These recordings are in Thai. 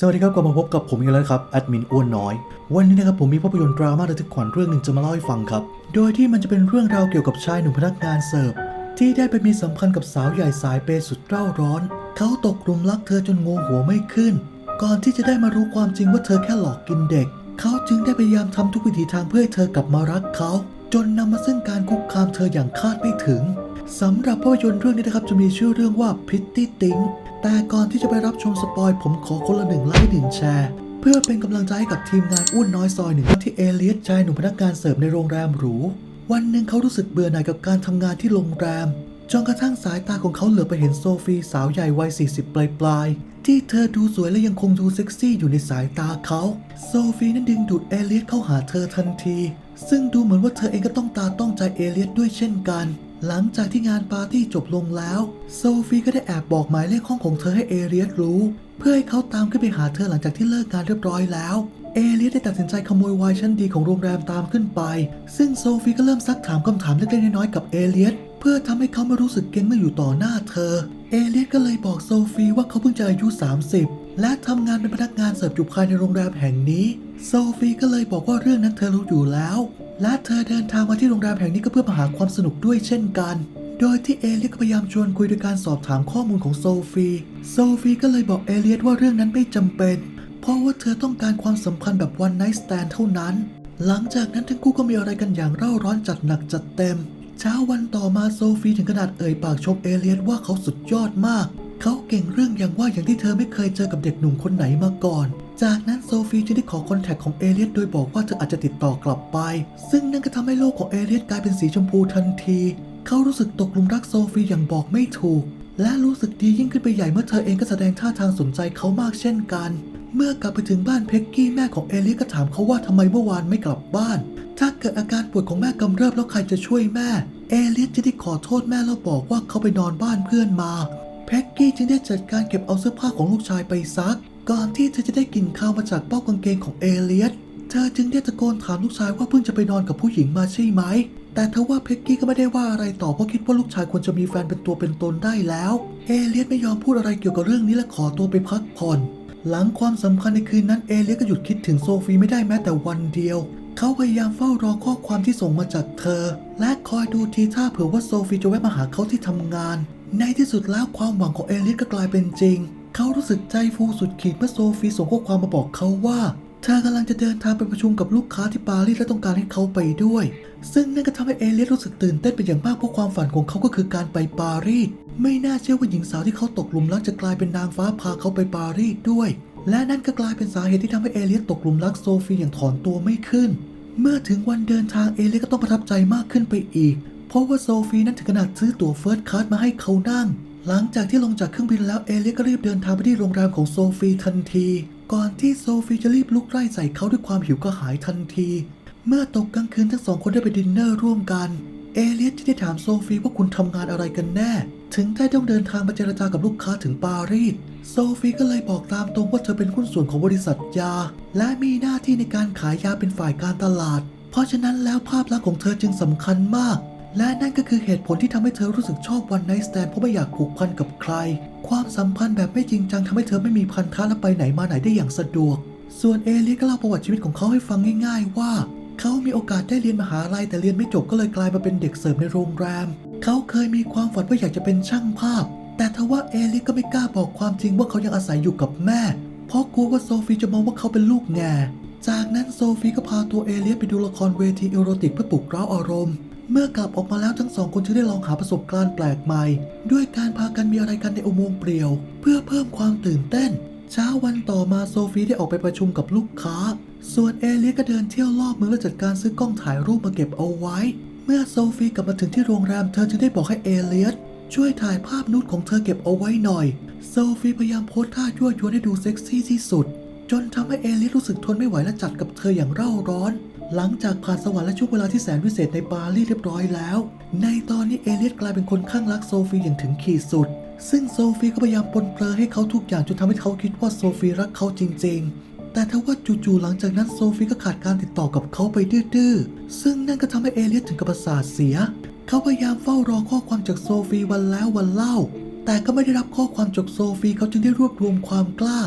สวัสดีครับกลับมาพบกับผมอีกแล้วครับแอดมินอ้วนน้อย วันนี้นะครับผมมีภาพยนตร์ดราม่าระทึกขวัญเรื่องหนึ่งจะมาเล่าให้ฟังครับ โดยที่มันจะเป็นเรื่องราวเกี่ยวกับชายหนุ่มพนักงานเสิร์ฟที่ได้ไปมีสัมพันธ์กับสาวใหญ่สายเปย์สุดเร่าร้อน เขาตกหลุมรักเธอจนงงหัวไม่ขึ้น ก่อนที่จะได้มารู้ความจริงว่าเธอแค่หลอกกินเด็ก เขาจึงได้พยายามทำทุกวิถีทางเพื่อให้เธอกลับมารักเขา จนนำมาซึ่งการคุกคามเธออย่างคาดไม่ถึงสำหรับภาพยนตร์เรื่องนี้นะครับจะมีชื่อเรื่องว่า Pretty Thing แต่ก่อนที่จะไปรับชมสปอยผมขอคนละหนึ่งไลค์หนึ่งแชร์เพื่อเป็นกำลังใจให้กับทีมงานอ้วนน้อยซอยหนึ่งที่เอเลียสชายหนุ่มพนักงานเสิร์ฟในโรงแรมหรู วันหนึ่งเขารู้สึกเบื่อหน่ายกับการทำงานที่โรงแรมจนกระทั่งสายตาของเขาเหลือไปเห็นโซฟีสาวใหญ่วัย 40 ปลายปลายๆที่เธอดูสวยและยังคงดูเซ็กซี่อยู่ในสายตาเขา โซฟีนั้นดึงดูดเอเลียสเข้าหาเธอทันที ซึ่งดูเหมือนว่าเธอเองก็ต้องตาต้องใจเอเลียสด้วยเช่นกัน หลังจากที่งานปาร์ตี้จบลงแล้ว โซฟีก็ได้แอบบอกหมายเลขห้องของเธอให้เอเลียสรู้ เพื่อให้เขาตามขึ้นไปหาเธอหลังจากที่เลิกงานเรียบร้อยแล้ว เอเลียสได้ตัดสินใจขโมยไวน์ชั้นดีของโรงแรมตามขึ้นไป ซึ่งโซฟีก็เริ่มซักถามคำถามเล็กๆน้อยๆกับเอเลียสเพื่อทำให้เขาไม่รู้สึกเกรงเมื่ออยู่ต่อหน้าเธอ เอเลียสก็เลยบอกโซฟีว่าเขาเพิ่งจะอายุ 30 และทำงานเป็นพนักงานเสิร์ฟอยู่ภายในโรงแรมแห่งนี้ โซฟีก็เลยบอกว่าเรื่องนั้นเธอรู้อยู่แล้ว และเธอเดินทางมาที่โรงแรมแห่งนี้ก็เพื่อมาหาความสนุกด้วยเช่นกัน โดยที่เอเลียสก็พยายามชวนคุยโดยการสอบถามข้อมูลของโซฟีโซฟีก็เลยบอกเอเลียสว่าเรื่องนั้นไม่จำเป็น เพราะว่าเธอต้องการความสัมพันธ์แบบวันไนท์สแตนเท่านั้น หลังจากนั้นทั้งคู่ก็มีอะไรกันอย่างเร่าร้อนจัดหนักจัดเต็ม เช้าวันต่อมาโซฟีถึงขนาดเอ่ยปากชมเอเลียสว่าเขาสุดยอดมาก เขาเก่งเรื่องอย่างว่าอย่างที่เธอไม่เคยเจอกับเด็กหนุ่มคนไหนมาก่อน จากนั้นโซฟีจึงได้ขอคอนแทคของเอเลียสโดยบอกว่าเธออาจจะติดต่อกลับไป ซึ่งนั่นก็ทำให้โลกของเอเลียสกลายเป็นสีชมพูทันที เขารู้สึกตกหลุมรักโซฟีอย่างบอกไม่ถูก และรู้สึกดียิ่งขึ้นไปใหญ่เมื่อเธอเองก็แสดงท่าทางสนใจเขามากเช่นกัน เมื่อกลับไปถึงบ้านเพ็กกี้แม่ของเอเลียสก็ถามเขาว่าทำไมเมื่อวานไม่กลับบ้าน ถ้าเกิดอาการป่วดของแม่กำเริบแล้วใครจะช่วยแม่ เอเลียสจะได้ขอโทษแม่แล้วบอกว่าเขาไปนอนบ้านเพื่อนมา เพ็กกี้จึงได้จัดการเก็บเอาเสื้อผ้าของลูกชายไปซัก ก่อนที่เธอจะได้กลิ่นข้าวมาจากเป้ากางเกงของเอเลียสเธอจึงได้ตะโกนถามลูกชายว่าเพิ่งจะไปนอนกับผู้หญิงมาใช่ไหม แต่เธอว่าเพ็กกี้ก็ไม่ได้ว่าอะไรต่อเพราะคิดว่าลูกชายควรจะมีแฟนเป็นตัวเป็นตนได้แล้ว เอเลียสไม่ยอมพูดอะไรเกี่ยวกับเรื่องนี้และขอตัวไปพักผ่อน หลังความสำคัญในคืนนั้นเอเลียสก็หยุดคิดถึงโซฟีไม่ได้แม้แต่วันเดียว เขาพยายามเฝ้ารอข้อความที่ส่งมาจากเธอ และคอยดูทีท่าเผื่อว่าโซฟีจะแวะมาหาเขาที่ทำงาน ในที่สุดแล้วความหวังของเอเลียสก็กลายเป็นจริง เขารู้สึกใจฟูสุดขีดเมื่อโซฟีส่งข้อความมาบอกเขาว่าเธอกำลังจะเดินทางไปประชุมกับลูกค้าที่ปารีสและต้องการให้เขาไปด้วย ซึ่งนั่นก็ทำให้เอเลียสรู้สึกตื่นเต้นเป็นอย่างมากเพราะความฝันของเขาก็คือการไปปารีส ไม่น่าเชื่อว่าหญิงสาวที่เขาตกหลุมรักจะกลายเป็นนางฟ้าพาเขาไปปารีสด้วย และนั่นก็กลายเป็นสาเหตุที่ทำให้เอเลียสตกหลุมรักโซฟีอย่างถอนตัวไม่ขึ้น เมื่อถึงวันเดินทางเอเลียสก็ต้องประทับใจมากขึ้นไปอีก เพราะว่าโซฟีนั้นถึงขนาดซื้อตั๋วเฟิร์สคลาสมาให้เขานั่ง หลังจากที่ลงจากเครื่องบินแล้วเอเลียก็รีบเดินทางไปที่โรงแรมของโซฟีทันที ก่อนที่โซฟีจะรีบลุกไล่ใส่เขาด้วยความหิวกระหายทันที เมื่อตกกลางคืนทั้งสองคนได้ไปดินเนอร์ร่วมกัน เอเลียสที่ได้ถามโซฟีว่าคุณทำงานอะไรกันแน่ ถึงได้ต้องเดินทางมาเจรจากับลูกค้าถึงปารีส โซฟีก็เลยบอกตามตรงว่าเธอเป็นหุ้นส่วนของบริษัทยา และมีหน้าที่ในการขายยาเป็นฝ่ายการตลาด เพราะฉะนั้นแล้วภาพลักษณ์ของเธอจึงสำคัญมาก และนั่นก็คือเหตุผลที่ทำให้เธอรู้สึกชอบวันไนท์สแตนเพราะไม่อยากผูกพันกับใคร ความสัมพันธ์แบบไม่จริงจังทำให้เธอไม่มีพันธะและไปไหนมาไหนได้อย่างสะดวก ส่วนเอเลียสก็เล่าประวัติชีวิตของเขาให้ฟังง่าย ๆ ว่า เขามีโอกาสได้เรียนมหาลัยแต่เรียนไม่จบก็เลยกลายมาเป็นเด็กเสิร์ฟในโรงแรม เขาเคยมีความฝันว่าอยากจะเป็นช่างภาพ แต่ทว่าเอเลียสก็ไม่กล้าบอกความจริงว่าเขายังอาศัยอยู่กับแม่ เพราะกลัวว่าโซฟีจะมองว่าเขาเป็นลูกแง่จากนั้นโซฟีก็พาตัวเอเลียสไปดูละครเวทีเอโรติกเพื่อปลุกเร้าอารมณ์ เมื่อกลับออกมาแล้วทั้งสองคนจึงได้ลองหาประสบการณ์แปลกใหม่ ด้วยการพากันมีอะไรกันในอุโมงค์เปลี่ยว เพื่อเพิ่มความตื่นเต้น เช้าวันต่อมาโซฟีได้ออกไปประชุมกับลูกค้า ส่วนเอเลียสก็เดินเที่ยวรอบเมืองและจัดการซื้อกล้องถ่ายรูปมาเก็บเอาไว้ เมื่อโซฟีกลับมาถึงที่โรงแรมเธอจึงได้บอกให้เอเลียสช่วยถ่ายภาพนูดของเธอเก็บเอาไว้หน่อย โซฟีพยายามโพสท่ายั่วยวนให้ดูเซ็กซี่ที่สุด จนทำให้เอเลียสรู้สึกทนไม่ไหวและจัดกับเธออย่างเร่าร้อน หลังจากผ่านสวรรค์และช่วงเวลาที่แสนวิเศษในปารีสเรียบร้อยแล้ว ในตอนนี้เอเลียสกลายเป็นคนข้างรักโซฟีอย่างถึงขีดสุด ซึ่งโซฟีก็พยายามปนเปลือให้เขาทุกอย่างจนทำให้เขาคิดว่าโซฟีรักเขาจริง ๆ แต่ทว่าจู่ๆหลังจากนั้นโซฟีก็ขาดการติดต่อกับเขาไปดื้อๆ ซึ่งนั่นก็ทำให้เอเลียสถึงกับประสาทเสีย เขาพยายามเฝ้ารอข้อความจากโซฟีวันแล้ววันเล่า แต่ก็ไม่ได้รับข้อความจากโซฟีเขาจึงได้รวบรวมความกล้า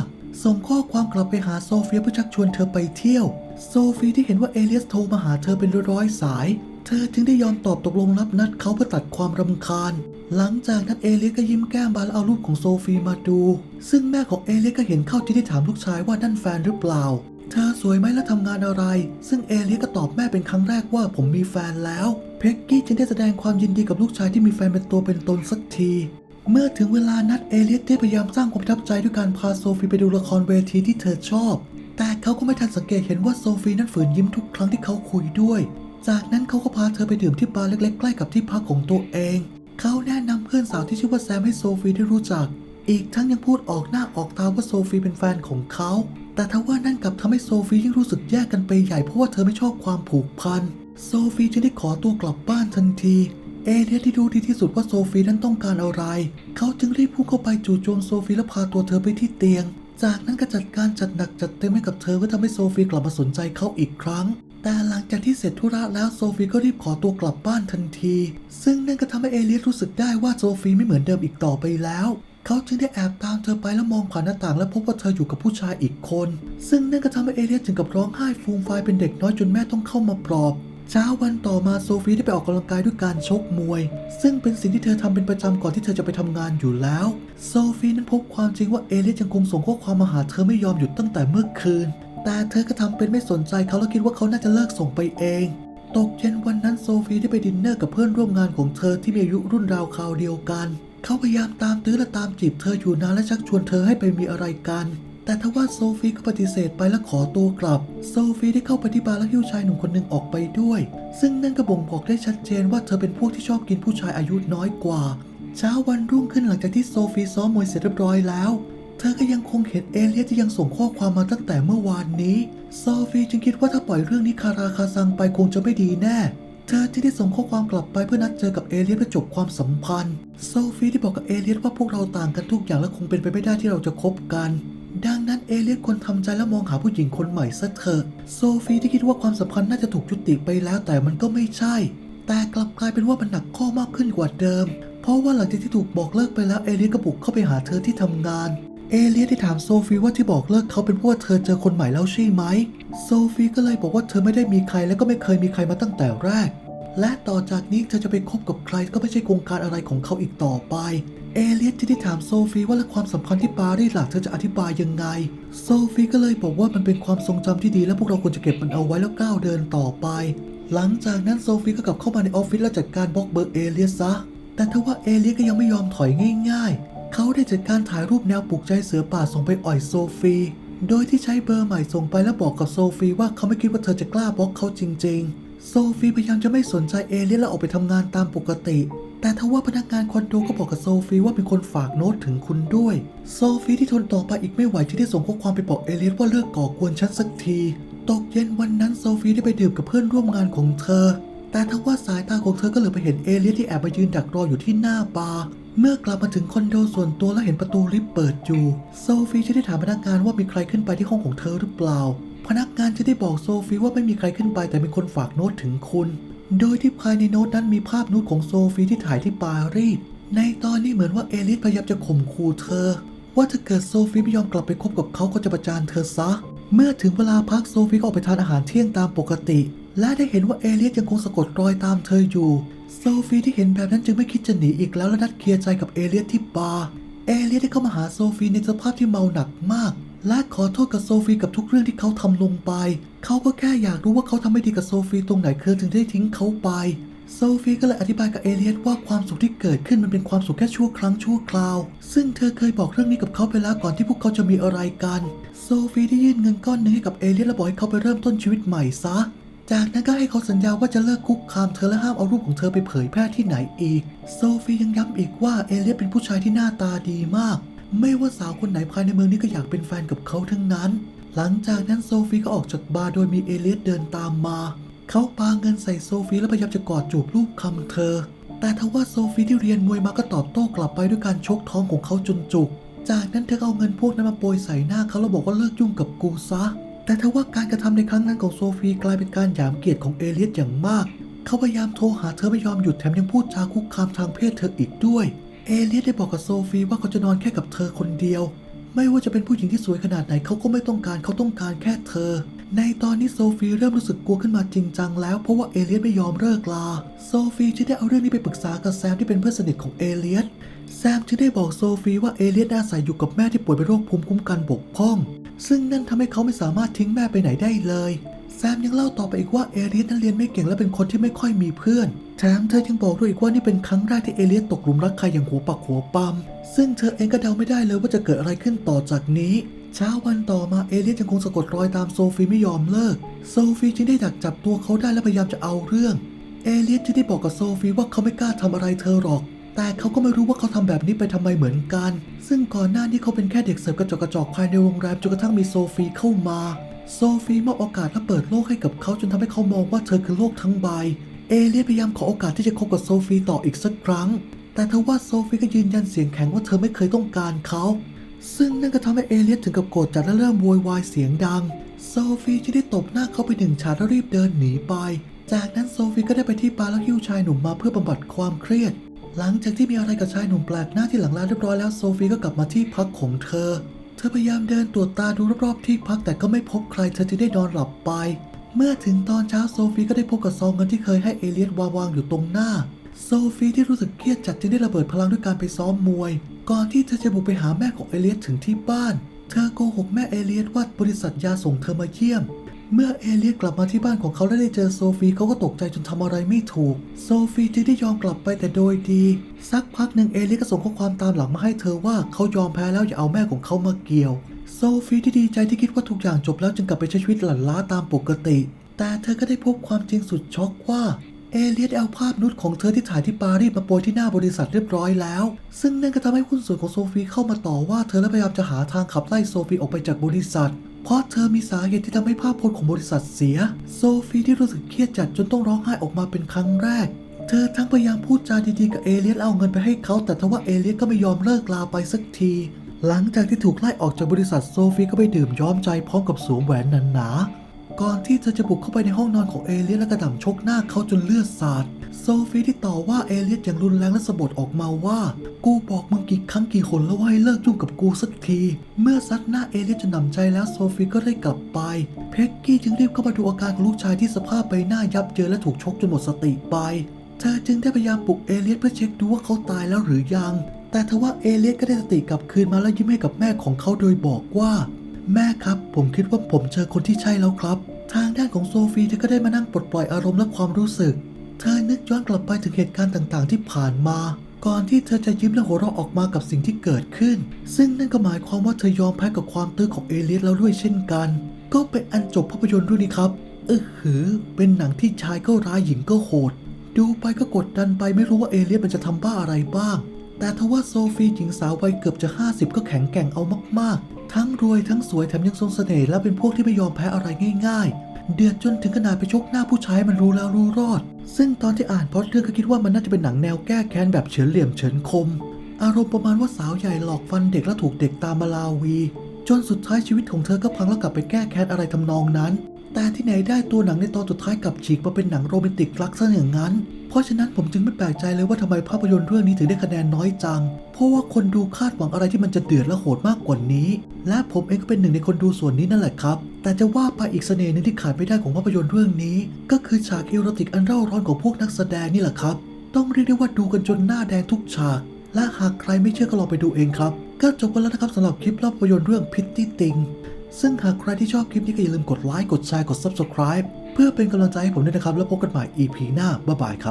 ส่งข้อความกลับไปหาโซเฟียเพื่อชักชวนเธอไปเที่ยว โซฟีที่เห็นว่าเอเลียสโทรมาหาเธอเป็นร้อยสาย เธอจึงได้ยอมตอบตกลงรับนัดเขาเพื่อตัดความรำคาญ หลังจากนั้นเอเลียสก็ยิ้มแก้มบานแล้วเอารูปของโซฟีมาดู ซึ่งแม่ของเอเลียสก็เห็นเข้าที่ได้ถามลูกชายว่านั่นแฟนหรือเปล่า เธอสวยไหมและทำงานอะไร ซึ่งเอเลียสก็ตอบแม่เป็นครั้งแรกว่าผมมีแฟนแล้ว เพ็กกี้จึงได้แสดงความยินดีกับลูกชายที่มีแฟนเป็นตัวเป็นตนสักทีเมื่อถึงเวลานัดเอเลียสได้พยายามสร้างความประทับใจด้วยการพาโซฟีไปดูละครเวทีที่เธอชอบ แต่เขาก็ไม่ทันสังเกตเห็นว่าโซฟีนั้นฝืนยิ้มทุกครั้งที่เขาคุยด้วย จากนั้นเขาก็พาเธอไปดื่มที่บาร์เล็กๆ ใกล้กับที่พักของตัวเอง เขาแนะนำเพื่อนสาวที่ชื่อว่าแซมให้โซฟีได้รู้จัก อีกทั้งยังพูดออกหน้าออกตาว่าโซฟีเป็นแฟนของเขา แต่ทว่านั่นกลับทำให้โซฟียิ่งรู้สึกแยกกันไปใหญ่เพราะว่าเธอไม่ชอบความผูกพัน โซฟีจึงได้ขอตัวกลับบ้านทันทีเอเลียที่รู้ดีที่สุดว่าโซฟีนั้นต้องการอะไร เขาจึงรีบพุ่งเข้าไปจู่โจมโซฟีและพาตัวเธอไปที่เตียง จากนั้นก็จัดการจัดหนักจัดเต็มให้กับเธอเพื่อทำให้โซฟีกลับมาสนใจเขาอีกครั้ง แต่หลังจากที่เสร็จธุระแล้วโซฟีก็รีบขอตัวกลับบ้านทันที ซึ่งนั่นก็ทำให้เอเลียสรู้สึกได้ว่าโซฟีไม่เหมือนเดิมอีกต่อไปแล้วเขาจึงได้แอบตามเธอไปแล้วมองผ่านหน้าต่างและพบว่าเธออยู่กับผู้ชายอีกคน ซึ่งนั่นก็ทำให้เอเลียสถึงกับร้องไห้ฟูมฟายเป็นเด็กน้อยจนแม่ต้องเข้ามาปลอบ เช้าวันต่อมาโซฟีได้ไปออกกำลังกายด้วยการชกมวย ซึ่งเป็นสิ่งที่เธอทำเป็นประจำก่อนที่เธอจะไปทำงานอยู่แล้ว โซฟีนั้นพบความจริงว่าเอลียสยังคงส่งข้อความมาหาเธอไม่ยอมหยุดตั้งแต่เมื่อคืน แต่เธอก็ทำเป็นไม่สนใจเขาแล้วคิดว่าเขาน่าจะเลิกส่งไปเอง ตกเย็นวันนั้นโซฟีได้ไปดินเนอร์กับเพื่อนร่วมงานของเธอที่มีอายุรุ่นราวคราวเดียวกัน เขาพยายามตามตื้อและตามจีบเธออยู่นานและชักชวนเธอให้ไปมีอะไรกัน แต่ทว่าโซฟีก็ปฏิเสธไปและขอตัวกลับ โซฟีได้เข้าไปที่บาร์และหิ้วชายหนุ่มคนหนึ่งออกไปด้วย ซึ่งนั่นก็บ่งบอกได้ชัดเจนว่าเธอเป็นพวกที่ชอบกินผู้ชายอายุน้อยกว่า เช้าวันรุ่งขึ้นหลังจากที่โซฟีซ้อมมวยเสร็จเรียบร้อยแล้ว เธอก็ยังคงเห็นเอเลียที่ยังส่งข้อความมาตั้งแต่เมื่อวานนี้ โซฟีจึงคิดว่าถ้าปล่อยเรื่องนี้คาราคาซังไปคงจะไม่ดีแน่เธอจึงได้ส่งข้อความกลับไปเพื่อนัดเจอกับเอเลียสเพื่อจบความสัมพันธ์ โซฟีได้บอกกับเอเลียสว่าพวกเราต่างกันทุกอย่างและคงเป็นไปไม่ได้ที่เราจะคบกัน ดังนั้นเอเลียสควรทำใจและมองหาผู้หญิงคนใหม่ซะเถอะโซฟีที่คิดว่าความสัมพันธ์น่าจะถูกยุติไปแล้วแต่มันก็ไม่ใช่ แต่กลับกลายเป็นว่ามันหนักข้อมากขึ้นกว่าเดิม เพราะว่าหลังจากที่ถูกบอกเลิกไปแล้วเอเลียสก็บุกเข้าไปหาเธอที่ทำงานเอเลียสได้ถามโซฟีว่าที่บอกเลิกเขาเป็นเพราะว่าเธอเจอคนใหม่แล้วใช่ไหม โซฟีก็เลยบอกว่าเธอไม่ได้มีใครและก็ไม่เคยมีใครมาตั้งแต่แรก และต่อจากนี้เธอจะไปคบกับใครก็ไม่ใช่โครงการอะไรของเขาอีกต่อไป เอเลียสที่ได้ถามโซฟีว่าและความสัมพันธ์ที่ปารีสหล่ะเธอจะอธิบายยังไง โซฟีก็เลยบอกว่ามันเป็นความทรงจำที่ดีและพวกเราควรจะเก็บมันเอาไว้แล้วก้าวเดินต่อไป หลังจากนั้นโซฟีก็กลับเข้ามาในออฟฟิศและจัดการบล็อกเบอร์เอเลียสซะ แต่ทว่าเอเลียสก็ยังไม่ยอมถอยง่าย ๆ เขาได้จัดการถ่ายรูปแนวปลูกใจเสือป่าส่งไปอ่อยโซฟี โดยที่ใช้เบอร์ใหม่ส่งไปและบอกกับโซฟีว่าเขาไม่คิดว่าเธอจะกล้าบล็อกเขาจริง ๆ โซฟีพยายามจะไม่สนใจเอเลียสและออกไปทำงานตามปกติ แต่ทว่าพนักงานคอนโดก็บอกกับโซฟีว่าเป็นคนฝากโน้ตถึงคุณด้วย โซฟีที่ทนต่อไปอีกไม่ไหวที่ได้ส่งข้อความไปบอกเอเลียสว่าเลิกก่อกวนฉันสักที ตกเย็นวันนั้นโซฟีได้ไปดื่มกับเพื่อนร่วมงานของเธอ แต่ทว่าสายตาของเธอก็เหลือไปเห็นเอเลียสที่แอบมายืนดักรออยู่ที่หน้าบาร์เมื่อกลับมาถึงคอนโดส่วนตัวและเห็นประตูลิฟต์เปิดอยู่ โซฟีจะได้ถามพนักงานว่ามีใครขึ้นไปที่ห้องของเธอหรือเปล่า พนักงานจะได้บอกโซฟีว่าไม่มีใครขึ้นไปแต่มีคนฝากโน้ตถึงคุณ โดยที่ภายในโน้ตนั้นมีภาพนูดของโซฟีที่ถ่ายที่ปารีส ในตอนนี้เหมือนว่าเอลิสพยายามจะข่มขู่เธอ ว่าถ้าเกิดโซฟีไม่ยอมกลับไปคบกับเขาก็จะประจานเธอซะ เมื่อถึงเวลาพักโซฟีก็ออกไปทานอาหารเที่ยงตามปกติ และได้เห็นว่าเอลียสยังคงสะกดรอยตามเธออยู่ โซฟีที่เห็นแบบนั้นจึงไม่คิดจะหนีอีกแล้วและนัดเคลียร์ใจกับเอลียสที่บาร์ เอลียสได้เข้ามาหาโซฟีในสภาพที่เมาหนักมาก และขอโทษกับโซฟีกับทุกเรื่องที่เขาทำลงไป เขาก็แค่อยากรู้ว่าเขาทำไม่ดีกับโซฟีตรงไหนเธอถึงได้ทิ้งเขาไป โซฟีก็เลยอธิบายกับเอเลียสว่าความสุขที่เกิดขึ้นมันเป็นความสุขแค่ชั่วครั้งชั่วคราว ซึ่งเธอเคยบอกเรื่องนี้กับเขาไปแล้วก่อนที่พวกเขาจะมีอะไรกัน โซฟีได้ยื่นเงินก้อนหนึงให้กับเอเลียสและบอกให้เขาไปเริ่มต้นชีวิตใหม่ซะจากนั้นก็ให้เขาสัญญาว่าจะเลิกคุกคามเธอและห้ามเอารูปของเธอไปเผยแพร่ที่ไหนอีก โซฟียังย้ำอีกว่าเอเลียสเป็นผู้ชายที่หน้าตาดีมาก ไม่ว่าสาวคนไหนภายในเมืองนี้ก็อยากเป็นแฟนกับเขาทั้งนั้น หลังจากนั้นโซฟีก็ออกจากบาร์โดยมีเอเลียสเดินตามมา เขาปาเงินใส่โซฟีและพยายามจะกอดจูบรูปคำเธอ แต่ทว่าโซฟีที่เรียนมวยมาก็ตอบโต้กลับไปด้วยการชกท้องของเขาจนจุก จากนั้นเธอเอาเงินพวกนั้นมาโปรยใส่หน้าเขาแล้วบอกว่าเลิกยุ่งกับกูซะ แต่ทว่าการกระทำในครั้งนั้นของโซฟีกลายเป็นการหยามเกียรติของเอเลียสอย่างมาก เขาพยายามโทรหาเธอไม่ยอมหยุดแถมยังพูดจาคุกคามทางเพศเธออีกด้วย เอเลียสได้บอกกับโซฟีว่าเขาจะนอนแค่กับเธอคนเดียว ไม่ว่าจะเป็นผู้หญิงที่สวยขนาดไหนเขาก็ไม่ต้องการเขาต้องการแค่เธอ ในตอนนี้โซฟีเริ่มรู้สึกกลัวขึ้นมาจริงจังแล้วเพราะว่าเอเลียสไม่ยอมเลิกลา โซฟีจึงได้เอาเรื่องนี้ไปปรึกษากับแซมที่เป็นเพื่อนสนิทของเอเลียส แซมจึงได้บอกโซฟีว่าเอเลียสอาศัยอยู่กับแม่ที่ป่วยเป็นโรคภูมิคุ้มกันบกพร่อง ซึ่งนั่นทำให้เขาไม่สามารถทิ้งแม่ไปไหนได้เลย แซมยังเล่าต่อไปอีกว่าเอเลียสนั้นเรียนไม่เก่งและเป็นคนที่ไม่ค่อยมีเพื่อน แถมเธอยังบอกด้วยอีกว่านี่เป็นครั้งแรกที่เอเลียสตกหลุมรักใครอย่างหัวปักหัวปั๊ม ซึ่งเธอเองก็เดาไม่ได้เลยว่าจะเกิดอะไรขึ้นต่อจากนี้เช้าวันต่อมาเอเลียสยังคงสะกดรอยตามโซฟีไม่ยอมเลิก โซฟีจึงได้ดักจับตัวเขาได้และพยายามจะเอาเรื่อง เอเลียสจึงได้บอกกับโซฟีว่าเขาไม่กล้าทำอะไรเธอหรอก แต่เขาก็ไม่รู้ว่าเขาทำแบบนี้ไปทำไมเหมือนกัน ซึ่งก่อนหน้านี้เขาเป็นแค่เด็กเสิร์ฟกระจกกระจอกภายในโรงแรมจนกระทั่งมีโซฟีเข้ามา โซฟีมอบโอกาสและเปิดโลกให้กับเขาจนทำให้เขามองว่าเธอคือโลกทั้งใบ เอเลียสพยายามขอโอกาสที่จะคบกับโซฟีต่ออีกสักครั้ง แต่ทว่าโซฟีก็ยืนยันเสียงแข็งว่าเธอไม่เคยต้องการเขาซึ่งนั่นก็ทำให้เอเลียสถึงกับโกรธจัดและเริ่มโวยวายเสียงดัง โซฟีจึงได้ตบหน้าเขาไปหนึ่งฉาดแล้วรีบเดินหนีไป จากนั้นโซฟีก็ได้ไปที่บาร์แล้วหิ้วชายหนุ่มมาเพื่อบำบัดความเครียด หลังจากที่มีอะไรกับชายหนุ่มแปลกหน้าที่หลังร้านเรียบร้อยแล้วโซฟีก็กลับมาที่พักของเธอ เธอพยายามเดินตรวจตาดูรอบๆที่พักแต่ก็ไม่พบใครเธอจึงได้นอนหลับไป เมื่อถึงตอนเช้าโซฟีก็ได้พบกับซองเงินที่เคยให้เอเลียสวางวางอยู่ตรงหน้า โซฟีที่รู้สึกเครียดจัดจึงได้ระเบิดพลังด้วยการไปซ้อมมวย ก่อนที่เธอจะบุกไปหาแม่ของเอเลียสถึงที่บ้าน เธอโกหกแม่เอเลียสว่าบริษัทยาส่งเธอมาเยี่ยม เมื่อเอเลียกลับมาที่บ้านของเขาและได้เจอโซฟีเขาก็ตกใจจนทำอะไรไม่ถูก โซฟีจึงได้ยอมกลับไปแต่โดยดี สักพักหนึ่งเอเลียก็ส่งข้อความตามหลังมาให้เธอว่าเขายอมแพ้แล้วอย่าเอาแม่ของเขามาเกี่ยว โซฟีที่ดีใจที่คิดว่าทุกอย่างจบแล้วจึงกลับไปใช้ชีวิตหลั่นล้าตามปกติ แต่เธอก็ได้พบความจริงสุดช็อกว่าเอเลียสเอาภาพนุชของเธอที่ถ่ายที่ปารีสมาโปรยที่หน้าบริษัทเรียบร้อยแล้ว ซึ่งนั่นก็ทำให้หุ้นส่วนของโซฟีเข้ามาต่อว่าเธอและพยายามจะหาทางขับไล่โซฟีออกไปจากบริษัท เพราะเธอมีสาเหตุที่ทำให้ภาพพจน์ของบริษัทเสีย โซฟีที่รู้สึกเครียดจัดจนต้องร้องไห้ออกมาเป็นครั้งแรก เธอทั้งพยายามพูดจาดีๆกับเอเลียสเอาเงินไปให้เขาแต่ทว่าเอเลียสก็ไม่ยอมเลิกลาไปสักที หลังจากที่ถูกไล่ออกจากบริษัทโซฟีก็ไปดื่มย้อมใจพร้อมกับสวมแหวนหนาๆก่อนที่เธอจะบุกเข้าไปในห้องนอนของเอเลียสและกระหน่ำชกหน้าเขาจนเลือดสาด โซฟีที่ต่อว่าเอเลียสอย่างรุนแรงและสะบดออกมาว่า กูบอกมึงกี่ครั้งกี่คนแล้วว่าให้เลิกยุ่งกับกูสักที เมื่อซัดหน้าเอเลียสจนหนำใจแล้วโซฟีก็ได้กลับไป เพ็กกี้จึงรีบเข้ามาดูอาการของลูกชายที่สภาพใบหน้ายับเยินและถูกชกจนหมดสติไป เธอจึงได้พยายามปลุกเอเลียสเพื่อเช็คดูว่าเขาตายแล้วหรือยัง แต่ทว่าเอเลียสก็ได้สติกลับคืนมาแล้วยิ้มให้กับแม่ของเขาโดยบอกว่าแม่ครับ ผมคิดว่าผมเจอคนที่ใช่แล้วครับ ทางด้านของโซฟีเธอก็ได้มานั่งปลดปล่อยอารมณ์และความรู้สึก เธอนึกย้อนกลับไปถึงเหตุการณ์ต่างๆ ที่ผ่านมา ก่อนที่เธอจะยิ้มและหัวเราะออกมากับสิ่งที่เกิดขึ้น ซึ่งนั่นก็หมายความว่าเธอยอมแพ้กับความตื้อของเอเลียสแล้วด้วยเช่นกัน ก็เป็นอันจบภาพยนตร์เรื่องนี้ครับเออหือ เป็นหนังที่ชายก็ร้ายหญิงก็โหด ดูไปก็กดดันไปไม่รู้ว่าเอเลียสมันจะทำบ้าอะไรบ้าง แต่ทว่าโซฟีหญิงสาววัยเกือบจะ 50 ก็แข็งแกร่งเอามากๆ ทั้งรวยทั้งสวยแถมยังทรงเสน่ห์และเป็นพวกที่ไม่ยอมแพ้อะไรง่าย ๆ เดือดจนถึงขนาดไปชกหน้าผู้ชายมันรู้แล้วรู้รอด ซึ่งตอนที่อ่านพอดเรื่องก็คิดว่ามันน่าจะเป็นหนังแนวแก้แค้นแบบเฉือนเหลี่ยมเฉือนคม อารมณ์ประมาณว่าสาวใหญ่หลอกฟันเด็กและถูกเด็กตามมาลาวี จนสุดท้ายชีวิตของเธอก็พังแล้วกลับไปแก้แค้นอะไรทำนองนั้น แต่ที่ไหนได้ตัวหนังในตอนสุดท้ายกลับฉีกมาเป็นหนังโรแมนติกรักซะอย่างนั้น เพราะฉะนั้นผมจึงไม่แปลกใจเลยว่าทำไมภาพยนตร์เรื่องนี้ถึงได้คะแนนน้อยจัง เพราะว่าคนดูคาดหวังอะไรที่มันจะเดือดและโหดมากกว่านี้ และผมเองก็เป็นหนึ่งในคนดูส่วนนี้นั่นแหละครับ แต่จะว่าไปอีกเสน่ห์หนึงที่ขาดไม่ได้ของภาพยนตร์เรื่องนี้ ก็คือฉากอีโรติกอันเร่าร้อนของพวกนักแสดงนี่แหละครับ ต้องเรียกได้ว่าดูกันจนหน้าแดงทุกฉาก และหากใครไม่เชื่อก็ลองไปดูเองครับก็จบไปแล้วนะครับสำหรับคลิปภาพยนตร์เรื่องพิตตี้ติง ซึ่งหากใครที่ชอบคลิปนี้ก็อย่าลืมกดไลค์ กดแชร์ กด Subscribe เพื่อเป็นกำลังใจให้ผมด้วยนะครับ แล้วพบกันใหม่ EP หน้า บ๊ายบายครับ